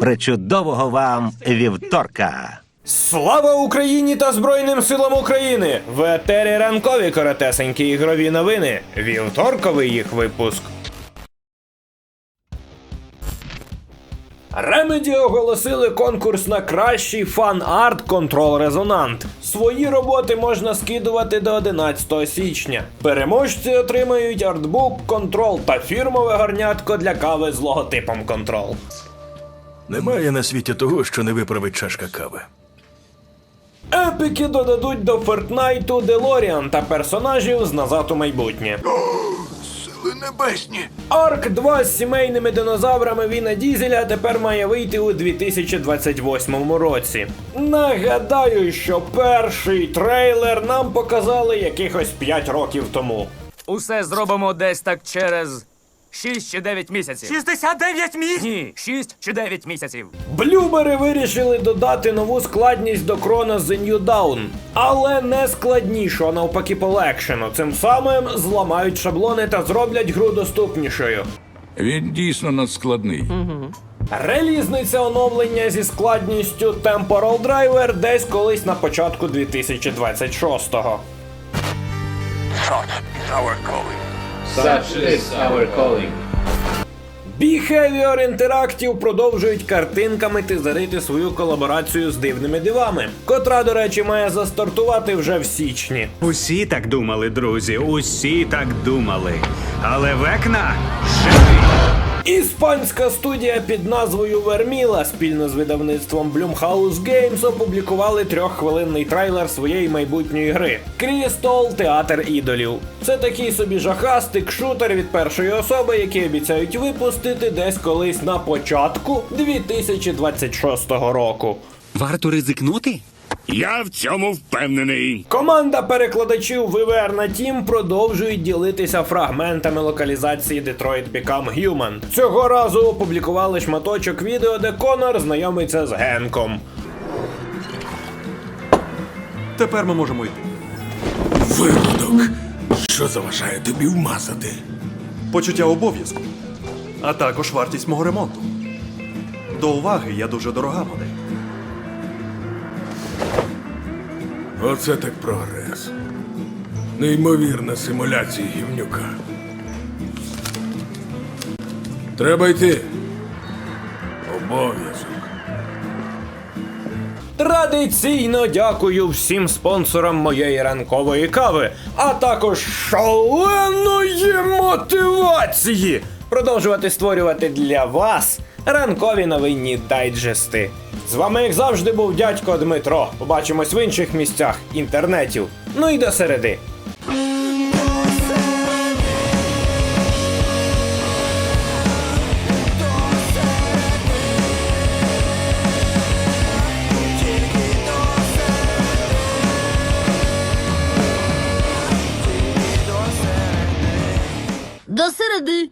Причудового вам вівторка! Слава Україні та Збройним силам України! В етері ранкові коротесенькі ігрові новини. Вівторковий їх випуск. Remedy оголосили конкурс на кращий фан-арт Control Резонант. Свої роботи можна скидувати до 11 січня. Переможці отримають артбук Control та фірмове гарнятко для кави з логотипом Control. Немає на світі того, що не виправить чашка кави. Епіки додадуть до Фортнайту Делоріан та персонажів з назад у майбутнє. Сили небесні! Арк 2 з сімейними динозаврами Віна Дізеля тепер має вийти у 2028 році. Нагадаю, що перший трейлер нам показали якихось 5 років тому. Усе зробимо десь так через 6 чи 9 місяців. 69 місць! Ні, 6 чи 9 місяців. Блюбери вирішили додати нову складність до Крона The New Dawn, але не складнішу, а навпаки полегшену. Цим самим зламають шаблони та зроблять гру доступнішою. Він дійсно надскладний. Релізниця оновлення зі складністю Temporal Driver десь колись на початку 2026-го. Such is our calling. Behavior Interactive продовжують картинками тизерити свою колаборацію з дивними дивами, котра, до речі, має застартувати вже в січні. Усі так думали, друзі, усі так думали. Але векна живий. Іспанська студія під назвою Верміла спільно з видавництвом Blumhouse Games опублікували трьоххвилинний трейлер своєї майбутньої гри Crystal Театр ідолів. Це такий собі жахастик шутер від першої особи, який обіцяють випустити десь колись на початку 2026 року. Варто ризикнути? Я в цьому впевнений. Команда перекладачів Viverna Team продовжують ділитися фрагментами локалізації Detroit Become Human. Цього разу опублікували шматочок відео, де Конор знайомиться з Генком. Тепер ми можемо йти. Виродок! Що заважає тобі вмазати? Почуття обов'язку, а також вартість мого ремонту. До уваги я дуже дорога модель. Оце так прогрес. Неймовірна симуляція гівнюка. Треба йти. Обов'язок. Традиційно дякую всім спонсорам моєї ранкової кави, а також шаленої мотивації продовжувати створювати для вас ранкові новинні дайджести. З вами, як завжди, був дядько Дмитро. Побачимось в інших місцях інтернетів. Ну і до середи. До середи.